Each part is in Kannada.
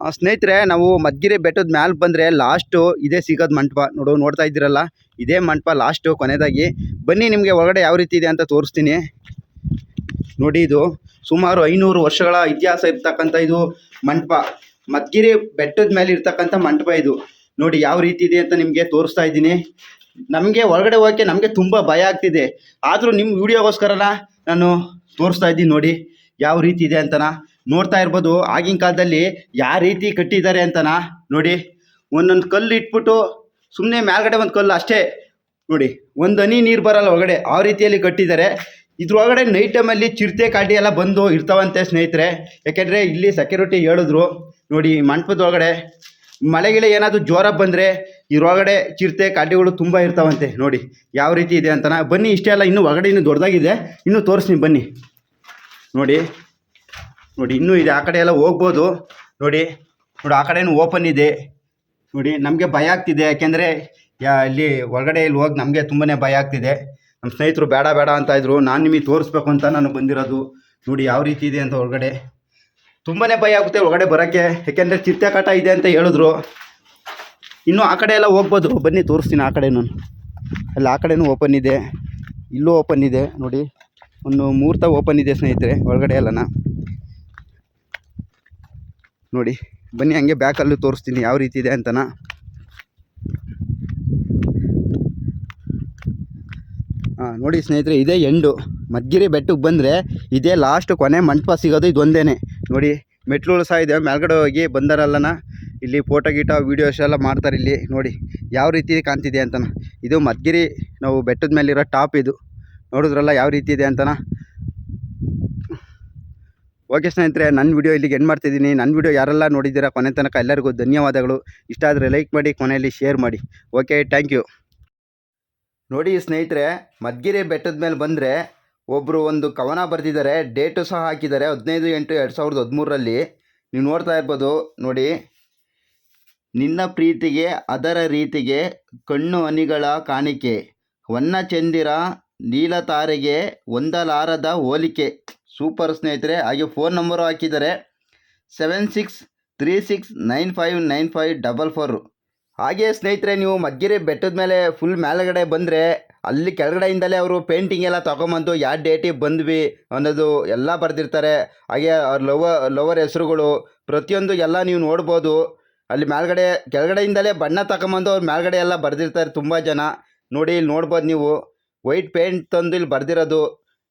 ಸ್ನೇಹಿತರೆ, ನಾವು ಮದ್ಗಿರಿ ಬೆಟ್ಟದ ಮ್ಯಾಲೆ ಬಂದರೆ ಲಾಸ್ಟು ಇದೇ ಸಿಗೋದು ಮಂಟಪ. ನೋಡು, ನೋಡ್ತಾ ಇದ್ದೀರಲ್ಲ? ಇದೇ ಮಂಟಪ ಲಾಸ್ಟು ಕೊನೆಯದಾಗಿ ಬನ್ನಿ, ನಿಮಗೆ ಒಳಗಡೆ ಯಾವ ರೀತಿ ಇದೆ ಅಂತ ತೋರಿಸ್ತೀನಿ. ನೋಡಿ ಇದು ಸುಮಾರು ಐನೂರು ವರ್ಷಗಳ ಇತಿಹಾಸ ಇರ್ತಕ್ಕಂಥ ಇದು ಮಂಟಪ. ಮದ್ಗಿರಿ ಬೆಟ್ಟದ ಮೇಲೆ ಇರ್ತಕ್ಕಂಥ ಮಂಟಪ ಇದು. ನೋಡಿ, ಯಾವ ರೀತಿ ಇದೆ ಅಂತ ನಿಮಗೆ ತೋರಿಸ್ತಾ ಇದ್ದೀನಿ. ನಮಗೆ ಒಳಗಡೆ ಹೋಗೋಕ್ಕೆ ನಮಗೆ ತುಂಬ ಭಯ ಆಗ್ತಿದೆ. ಆದರೂ ನಿಮ್ಮ ವಿಡಿಯೋಗೋಸ್ಕರನ ನಾನು ತೋರಿಸ್ತಾ ಇದ್ದೀನಿ ನೋಡಿ, ಯಾವ ರೀತಿ ಇದೆ ಅಂತನ. ನೋಡ್ತಾ ಇರ್ಬೋದು. ಆಗಿನ ಕಾಲದಲ್ಲಿ ಯಾವ ರೀತಿ ಕಟ್ಟಿದ್ದಾರೆ ಅಂತನ? ನೋಡಿ, ಒಂದೊಂದು ಕಲ್ಲು ಇಟ್ಬಿಟ್ಟು ಸುಮ್ಮನೆ ಮೇಲ್ಗಡೆ ಒಂದು ಕಲ್ಲು ಅಷ್ಟೇ. ನೋಡಿ, ಒಂದು ಹನಿ ನೀರು ಬರಲ್ಲ ಒಳಗಡೆ, ಆ ರೀತಿಯಲ್ಲಿ ಕಟ್ಟಿದ್ದಾರೆ. ಇದ್ರೊಳಗಡೆ ನೈಟ್ ಟೈಮಲ್ಲಿ ಚಿರತೆ ಕಾಟಿ ಎಲ್ಲ ಬಂದು ಇರ್ತಾವಂತೆ ಸ್ನೇಹಿತರೆ. ಯಾಕೆಂದರೆ ಇಲ್ಲಿ ಸೆಕ್ಯೂರಿಟಿ ಹೇಳಿದ್ರು. ನೋಡಿ ಮಂಟಪದೊಳಗಡೆ ಮಳೆಗಿಳೆ ಏನಾದರೂ ಜ್ವರ ಬಂದರೆ ಇದ್ರೊಳಗಡೆ ಚಿರತೆ ಕಾಟಿಗಳು ತುಂಬ ಇರ್ತಾವಂತೆ. ನೋಡಿ, ಯಾವ ರೀತಿ ಇದೆ ಅಂತನ? ಬನ್ನಿ, ಇಷ್ಟೇ ಅಲ್ಲ, ಇನ್ನೂ ಒಳಗಡೆ ಇನ್ನೂ ದೊಡ್ಡದಾಗಿದೆ. ಇನ್ನೂ ತೋರಿಸ್ತೀನಿ, ಬನ್ನಿ. ನೋಡಿ ನೋಡಿ, ಇನ್ನೂ ಇದೆ, ಆ ಕಡೆ ಎಲ್ಲ ಹೋಗ್ಬೋದು. ನೋಡಿ ನೋಡಿ, ಆ ಕಡೆನೂ ಓಪನ್ ಇದೆ. ನೋಡಿ, ನಮಗೆ ಭಯ ಆಗ್ತಿದೆ, ಯಾಕೆಂದರೆ ಯಾ, ಇಲ್ಲಿ ಒಳಗಡೆ ಇಲ್ಲಿ ಹೋಗಿ ನಮಗೆ ತುಂಬಾ ಭಯ ಆಗ್ತಿದೆ. ನಮ್ಮ ಸ್ನೇಹಿತರು ಬೇಡ ಬೇಡ ಅಂತ ಇದ್ರು. ನಾನು ನಿಮಗೆ ತೋರಿಸ್ಬೇಕು ಅಂತ ನಾನು ಬಂದಿರೋದು. ನೋಡಿ, ಯಾವ ರೀತಿ ಇದೆ ಅಂತ ಒಳಗಡೆ. ತುಂಬಾ ಭಯ ಆಗುತ್ತೆ ಒಳಗಡೆ ಬರೋಕ್ಕೆ. ಯಾಕೆಂದರೆ ಚಿರತೆ ಕಾಟ ಇದೆ ಅಂತ ಹೇಳಿದ್ರು. ಇನ್ನು ಆ ಕಡೆ ಎಲ್ಲ ಹೋಗ್ಬೋದು. ಬನ್ನಿ, ತೋರಿಸ್ತೀನಿ ಆ ಕಡೆನೂ. ಅಲ್ಲಿ, ಆ ಕಡೆನೂ ಓಪನ್ ಇದೆ. ಇಲ್ಲೂ ಓಪನ್ ಇದೆ. ನೋಡಿ, ಒಂದು ಮೂರ್ತ ಓಪನ್ ಇದೆ ಸ್ನೇಹಿತರೆ, ಒಳಗಡೆ ಎಲ್ಲನ. ನೋಡಿ, ಬನ್ನಿ ಹಂಗೆ ಬ್ಯಾಕಲ್ಲೂ ತೋರಿಸ್ತೀನಿ ಯಾವ ರೀತಿ ಇದೆ ಅಂತನ. ಹಾಂ ನೋಡಿ ಸ್ನೇಹಿತರೆ, ಇದೇ ಎಂಡು. ಮದ್ಗಿರಿ ಬೆಟ್ಟಕ್ಕೆ ಬಂದರೆ ಇದೇ ಲಾಸ್ಟ್ ಕೊನೆ ಮಂಟಪ ಸಿಗೋದು ಇದೊಂದೇ ನೋಡಿ ಮೆಟ್ಲುಗಳು ಸಹ ಇದೆ, ಮೇಲ್ಗಡೆ ಹೋಗಿ ಬಂದರಲ್ಲನ. ಇಲ್ಲಿ ಫೋಟೋ ಗೀಟೋ ವೀಡಿಯೋಸ್ ಎಲ್ಲ ಮಾಡ್ತಾರೆ ಇಲ್ಲಿ. ನೋಡಿ, ಯಾವ ರೀತಿ ಕಾಣ್ತಿದೆ ಅಂತನ. ಇದು ಮದ್ಗಿರಿ, ನಾವು ಬೆಟ್ಟದ ಮೇಲಿರೋ ಟಾಪ್ ಇದು. ನೋಡಿದ್ರಲ್ಲ ಯಾವ ರೀತಿ ಇದೆ ಅಂತನ. ಓಕೆ ಸ್ನೇಹಿತರೆ ನನ್ನ ವಿಡಿಯೋ ಇಲ್ಲಿಗೆ ಏನು ಮಾಡ್ತಿದ್ದೀನಿ. ನನ್ನ ವಿಡಿಯೋ ಯಾರೆಲ್ಲ ನೋಡಿದ್ದೀರಾ, ಕೊನೆ ತನಕ ಎಲ್ಲರಿಗೂ ಧನ್ಯವಾದಗಳು. ಇಷ್ಟ ಆದರೆ ಲೈಕ್ ಮಾಡಿ, ಕೊನೆಯಲ್ಲಿ ಶೇರ್ ಮಾಡಿ. ಓಕೆ ಥ್ಯಾಂಕ್ ಯು ನೋಡಿ ಸ್ನೇಹಿತರೆ, ಮದ್ಗಿರಿ ಬೆಟ್ಟದ ಮೇಲೆ ಬಂದರೆ ಒಬ್ಬರು ಒಂದು ಕವನ ಬರೆದಿದ್ದಾರೆ. ಡೇಟು ಸಹ ಹಾಕಿದ್ದಾರೆ. ಹದಿನೈದು ಎಂಟು ಎರಡು ಸಾವಿರದ ಹದಿಮೂರರಲ್ಲಿ. ನೀವು ನೋಡ್ತಾ ಇರ್ಬೋದು, ನೋಡಿ. ನಿನ್ನ ಪ್ರೀತಿಗೆ, ಅದರ ರೀತಿಗೆ ಕಣ್ಣು ಹನಿಗಳ ಕಾಣಿಕೆ. ಹೊನ್ನ ಚಂದಿರ ನೀಲತಾರೆಗೆ ಒಂದಲಾರದ ಹೋಲಿಕೆ. ಸೂಪರ್ ಸ್ನೇಹಿತರೆ, ಹಾಗೆ ಫೋನ್ ನಂಬರು ಹಾಕಿದ್ದಾರೆ seven six three six nine five nine five double four ಹಾಗೆ ಸ್ನೇಹಿತರೆ, ನೀವು ಮಗ್ಗಿರಿ ಬೆಟ್ಟದ ಮೇಲೆ ಫುಲ್ ಮೇಲ್ಗಡೆ ಬಂದರೆ, ಅಲ್ಲಿ ಕೆಳಗಡೆಯಿಂದಲೇ ಅವರು ಪೇಂಟಿಂಗ್ ಎಲ್ಲ ತೊಗೊಂಬಂದು ಯಾವ ಡೇಟಿಗೆ ಬಂದ್ವಿ ಅನ್ನೋದು ಎಲ್ಲ ಬರೆದಿರ್ತಾರೆ. ಹಾಗೆ ಅವ್ರ ಲವರ್ ಲವರ್ ಹೆಸರುಗಳು, ಪ್ರತಿಯೊಂದು ಎಲ್ಲ ನೀವು ನೋಡ್ಬೋದು. ಅಲ್ಲಿ ಮೇಲ್ಗಡೆ, ಕೆಳಗಡೆಯಿಂದಲೇ ಬಣ್ಣ ತಗೊಂಬಂದು ಅವ್ರು ಮೇಲ್ಗಡೆ ಎಲ್ಲ ಬರೆದಿರ್ತಾರೆ ತುಂಬ ಜನ. ನೋಡಿ, ಇಲ್ಲಿ ನೋಡ್ಬೋದು ನೀವು. ವೈಟ್ ಪೇಂಟ್ ತಂದು ಇಲ್ಲಿ ಬರೆದಿರೋದು.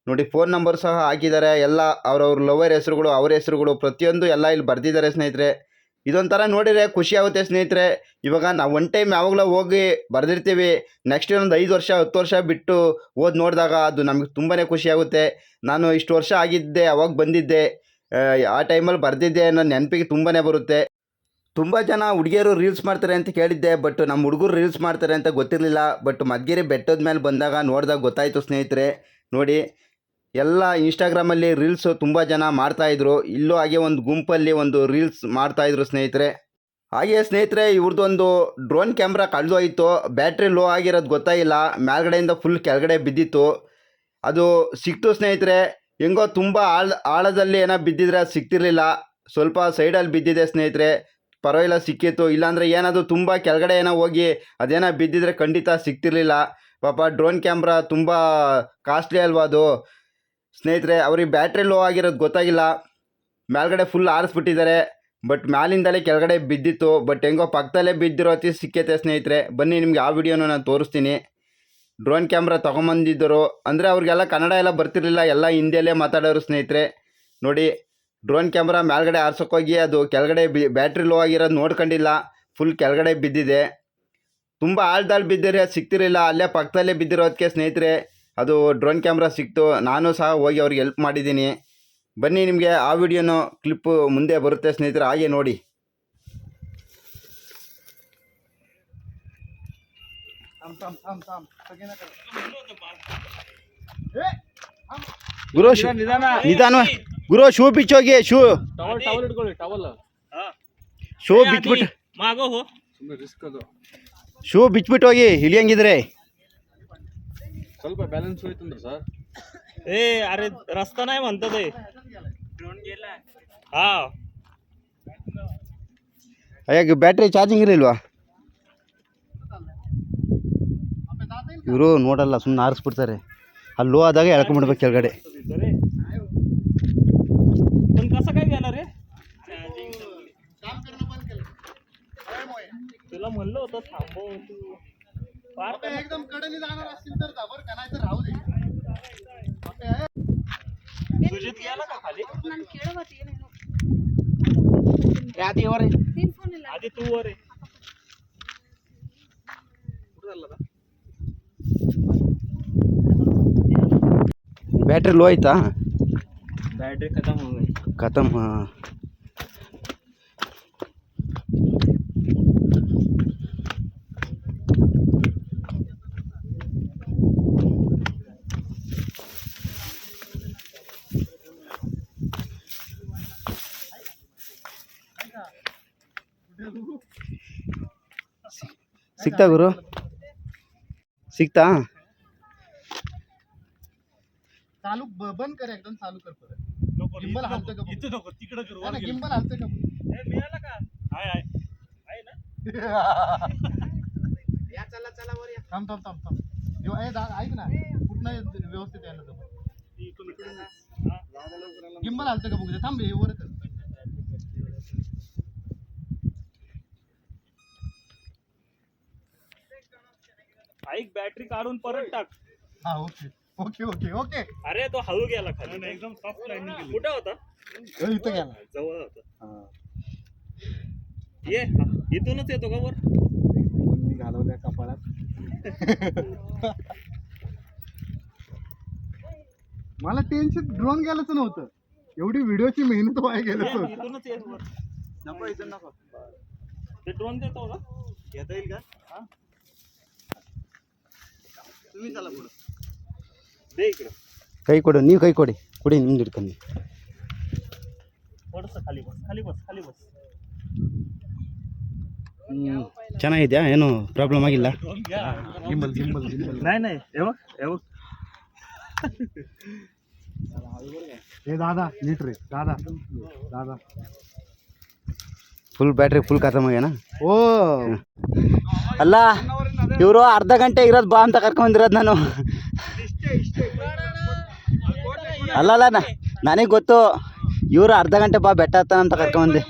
ನೋಡಿ ಫೋನ್ ನಂಬರ್ ಸಹ ಹಾಕಿದ್ದಾರೆ. ಎಲ್ಲ ಅವ್ರವ್ರ ಲವರ್ ಹೆಸರುಗಳು ಅವ್ರ ಹೆಸರುಗಳು ಪ್ರತಿಯೊಂದು ಎಲ್ಲ ಇಲ್ಲಿ ಬರೆದಿದ್ದಾರೆ ಸ್ನೇಹಿತರೆ. ಇದೊಂಥರ ನೋಡಿದರೆ ಖುಷಿ ಆಗುತ್ತೆ ಸ್ನೇಹಿತರೆ. ಇವಾಗ ನಾವು ಒನ್ ಟೈಮ್ ಯಾವಾಗಲೂ ಹೋಗಿ ಬರೆದಿರ್ತೀವಿ. ನೆಕ್ಸ್ಟ್ ಇನ್ನೊಂದು ಐದು ವರ್ಷ ಹತ್ತು ವರ್ಷ ಬಿಟ್ಟು ಓದಿ ನೋಡಿದಾಗ ಅದು ನಮಗೆ ತುಂಬಾ ಖುಷಿ ಆಗುತ್ತೆ. ನಾನು ಇಷ್ಟು ವರ್ಷ ಆಗಿದ್ದೆ ಅವಾಗ ಬಂದಿದ್ದೆ. ಆ, ಆ ಟೈಮಲ್ಲಿ ಬರೆದಿದ್ದೆ ಅನ್ನೋ ನೆನಪಿಗೆ ತುಂಬಾ ಬರುತ್ತೆ. ತುಂಬ ಜನ ಹುಡುಗಿಯರು ರೀಲ್ಸ್ ಮಾಡ್ತಾರೆ ಅಂತ ಕೇಳಿದ್ದೆ ಬಟ್ ನಮ್ಮ ಹುಡುಗರು ರೀಲ್ಸ್ ಮಾಡ್ತಾರೆ ಅಂತ ಗೊತ್ತಿರಲಿಲ್ಲ. ಬಟ್ ಮದ್ಗಿರಿ ಬೆಟ್ಟದ ಮೇಲೆ ಬಂದಾಗ ನೋಡಿದಾಗ ಗೊತ್ತಾಯಿತು ಸ್ನೇಹಿತರೆ. ನೋಡಿ ಎಲ್ಲ ಇನ್ಸ್ಟಾಗ್ರಾಮಲ್ಲಿ ರೀಲ್ಸು ತುಂಬ ಜನ ಮಾಡ್ತಾಯಿದ್ರು ಇಲ್ಲೂ ಹಾಗೆ ಒಂದು ಗುಂಪಲ್ಲಿ ಒಂದು ರೀಲ್ಸ್ ಮಾಡ್ತಾಯಿದ್ರು ಸ್ನೇಹಿತರೆ. ಹಾಗೆ ಸ್ನೇಹಿತರೆ ಇವ್ರದ್ದೊಂದು ಡ್ರೋನ್ ಕ್ಯಾಮ್ರಾ ಕಳೆದೋಯಿತು. ಬ್ಯಾಟ್ರಿ ಲೋ ಆಗಿರೋದು ಗೊತ್ತಾಗಿಲ್ಲ ಮೇಲ್ಗಡೆಯಿಂದ ಫುಲ್ ಕೆಳಗಡೆ ಬಿದ್ದಿತ್ತು. ಅದು ಸಿಕ್ತು ಸ್ನೇಹಿತರೆ. ಹೆಂಗೋ ತುಂಬ ಆಳ, ಆಳದಲ್ಲಿ ಏನೋ ಬಿದ್ದಿದ್ರೆ ಅದು ಸಿಗ್ತಿರ್ಲಿಲ್ಲ ಸ್ವಲ್ಪ ಸೈಡಲ್ಲಿ ಬಿದ್ದಿದೆ ಸ್ನೇಹಿತರೆ. ಪರವಾಗಿಲ್ಲ, ಸಿಕ್ಕಿತ್ತು. ಇಲ್ಲಾಂದರೆ ಏನಾದರೂ ತುಂಬ ಕೆಳಗಡೆ ಏನೋ ಹೋಗಿ ಅದೇನೋ ಬಿದ್ದಿದ್ರೆ ಖಂಡಿತ ಸಿಕ್ತಿರ್ಲಿಲ್ಲ. ಪಾಪ ಡ್ರೋನ್ ಕ್ಯಾಮ್ರಾ ತುಂಬ ಕಾಸ್ಟ್ಲಿ ಅಲ್ವಾ ಅದು. ಸ್ನೇಹಿತರೆ, ಅವ್ರಿಗೆ ಬ್ಯಾಟ್ರಿ ಲೋ ಆಗಿರೋದು ಗೊತ್ತಾಗಿಲ್ಲ. ಮೇಲ್ಗಡೆ ಫುಲ್ ಆರಿಸ್ಬಿಟ್ಟಿದ್ದಾರೆ. ಬಟ್ ಮ್ಯಾಲಿಂದಲೇ ಕೆಳಗಡೆ ಬಿದ್ದಿತ್ತು. ಬಟ್ ಹೆಂಗೋ ಪಕ್ಕದಲ್ಲೇ ಬಿದ್ದಿರೋ ಅತಿ ಸಿಕ್ಕೈತೆ ಸ್ನೇಹಿತರೆ. ಬನ್ನಿ, ನಿಮಗೆ ಆ ವಿಡಿಯೋನ ನಾನು ತೋರಿಸ್ತೀನಿ. ಡ್ರೋನ್ ಕ್ಯಾಮ್ರಾ ತೊಗೊಂಬಂದಿದ್ದರು. ಅಂದರೆ ಅವ್ರಿಗೆಲ್ಲ ಕನ್ನಡ ಎಲ್ಲ ಬರ್ತಿರಲಿಲ್ಲ. ಎಲ್ಲ ಹಿಂದಿಯಲ್ಲೇ ಮಾತಾಡೋರು ಸ್ನೇಹಿತರೆ. ನೋಡಿ ಡ್ರೋನ್ ಕ್ಯಾಮ್ರಾ ಮೇಲ್ಗಡೆ ಆರ್ಸೋಕ್ಕೋಗಿ ಅದು ಕೆಳಗಡೆ ಬಿ, ಬ್ಯಾಟ್ರಿ ಲೋ ಆಗಿರೋದು ನೋಡ್ಕೊಂಡಿಲ್ಲ. ಫುಲ್ ಕೆಳಗಡೆ ಬಿದ್ದಿದೆ. ತುಂಬ ಆಳ್ದಾಳು ಬಿದ್ದರೆ ಸಿಗ್ತಿರಲಿಲ್ಲ. ಅಲ್ಲೇ ಪಕ್ಕದಲ್ಲೇ ಬಿದ್ದಿರೋದಕ್ಕೆ ಸ್ನೇಹಿತರೆ ಅದು ಡ್ರೋನ್ ಕ್ಯಾಮ್ರಾ ಸಿಕ್ತು. ನಾನು ಸಹ ಹೋಗಿ ಅವ್ರಿಗೆ ಹೆಲ್ಪ್ ಮಾಡಿದ್ದೀನಿ. ಬನ್ನಿ ನಿಮಗೆ ಆ ವಿಡಿಯೋನು ಕ್ಲಿಪ್ಪು ಮುಂದೆ ಬರುತ್ತೆ ಸ್ನೇಹಿತರೆ ಹಾಗೆ ನೋಡಿ. ಗುರು ನಿಧಾನ ಗುರು ಶೂ ಬಿಚ್ಚೋಗಿ ಶೂ. ಶೂ ಬಿಚ್ಬಿಟ್ಟು ಶೂ ಬಿಚ್ಬಿಟ್ಟು ಹೋಗಿ ಇಳಿಯಂಗಿದ್ರೆ. ಸ್ವಲ್ಪ ಬ್ಯಾಲೆನ್ಸ್ ಹೋಯ್ತಂದ್ರೆ ಸರ್ ए अरे रस्ता नाही म्हणतो ते हा ಅಯ್ಯಾಗ ಬ್ಯಾಟ್ರಿ ಚಾರ್ಜಿಂಗ್ ಇರಲಿಲ್ವಾ ಇವರು ನೋಡಲ್ಲ ಸುಮ್ಮನೆ ಆರಿಸ್ಬಿಡ್ತಾರೆ ಅಲ್ಲಿ ಲೋ ಆದಾಗ ಎಳ್ಕೊಂಬಿಡ್ಬೇಕು ಕೆಳಗಡೆ सरे पण कसं काय गेला रे तुला म्हणलं होतं थांबव तू एकदम बरं का राहू दे सुजित गेला का। खाली आधी वर आहे. आधी तू वर आहे आता? बैटरी लो इथं बैटरी खत्म हो गई। खत्म हाँ। ಸಿಗ್ತಾ ಗುರು ಸಿಗ್ತಾ चालू ब- बंद कर एकदम चालू कर परत गिंबल हालतं का बघ. इथं नको तिकडं कर नाही, नाही, गिंबल हालतं का बघ. ए, मिळाला का आहे आहे आहे ना थांब थांब थांब थांब जेव्हा- ए, दा- ऐक ना कुठनं व्यवस्थित यायला जमत. गिंबल हालतं का बघ थांब हे वर कर ऐक बॅटरी काढून परत टाक. हा ओके ओके ओके ओके अरे तो हळू गेला खाली. एकदम सॉफ्ट लँडिंग कुठं होता? इथं गेला. जवळ होता. ये इथूनच येतो का वर? मी घालवल्या कपाळात. मला टेन्शन ड्रोन गेलंच नव्हतं. एवढी व्हिडिओची मेहनत वाया गेलं ये, तर इथूनच येत वर. नको इथून नको. ते ड्रोन देतो का? घेता येईल का? ಕೈ ಕೊಡು, ನೀವು ಕೈ ಕೊಡಿ. ಕುಡಿ, ನಿಮ್ದು ಹಿಡ್ಕೊಂಡು. ಚೆನ್ನಾಗಿದ್ಯಾ? ಏನು ಪ್ರಾಬ್ಲಮ್ ಆಗಿಲ್ಲ? ಏ ದಾದಾ, ನೀಟ್ರಿ, ದಾದಾ ದಾದಾ. ಫುಲ್ ಬ್ಯಾಟ್ರಿ ಫುಲ್ ಖತಮ್ ಆಗ್ಯಾನ? ಓ. ಅಲ್ಲ ಇವರು ಅರ್ಧ ಗಂಟೆ ಇರೋದು ಬಾ ಅಂತ ಕರ್ಕೊಂಡಿರೋದು ನಾನು. ಅಲ್ಲಲ್ಲ ಅಲ್ಲ ನನಗೆ ಗೊತ್ತು. ಇವರು ಅರ್ಧ ಗಂಟೆ ಬಾ ಬೆಟ್ಟ ಹತ್ತಾನ ಅಂತ ಕರ್ಕೊಂಬಂದೆ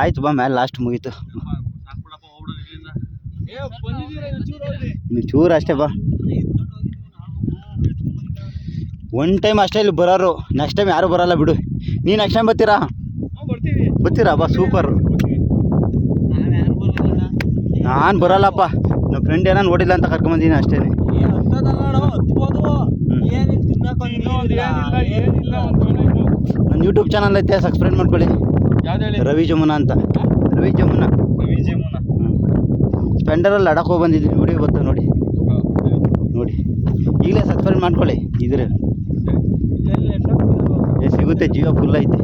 ಆಯ್ತು ಬಾ ಮೇಲೆ ಲಾಸ್ಟ್ ಮುಗೀತು. ಚೂರು ಅಷ್ಟೇ ಬಾ. ಒನ್ ಟೈಮ್ ಅಷ್ಟೇ ಇಲ್ಲಿ ಬರೋರು. ನೆಕ್ಸ್ಟ್ ಟೈಮ್ ಯಾರು ಬರಲ್ಲ ಬಿಡು. ನೀ ನೆಕ್ಸ್ಟ್ ಟೈಮ್ ಬರ್ತೀರಾ? ಬರ್ತೀರಾ? ಬಾ ಸೂಪರ್ ನಾನು ಬರಲ್ಲಪ್ಪ. ನಮ್ಮ ಫ್ರೆಂಡ್ ಏನೋ ನೋಡಿಲ್ಲ ಅಂತ ಕರ್ಕೊಂಬಂದಿನಿ ಅಷ್ಟೇ. ನನ್ನ ಯೂಟ್ಯೂಬ್ ಚಾನಲ್ ಐತೆ ಸಬ್ಸ್ಕ್ರೈಬ್ ಮಾಡ್ಕೊಳ್ಳಿ. ಯಾವ್ದು ಹೇಳಿ? ರವಿ ಜಮುನಾ ಅಂತ. ರವಿ ಜಮುನಾ. ಸ್ಪೆಂಡರಲ್ಲಿ ಅಲ್ಲಿ ಹೋಗಿ ಬಂದಿದ್ದೀನಿ ನೋಡಿ. ಗೊತ್ತಾ ನೋಡಿ. ನೋಡಿ ಈಗಲೇ ಸಬ್ಸ್ಕ್ರೈಬ್ ಮಾಡ್ಕೊಳ್ಳಿ ಇದ್ರೆ ಏ ಸಿಗುತ್ತೆ ಜಿಯೋ ಫುಲ್ ಐತೆ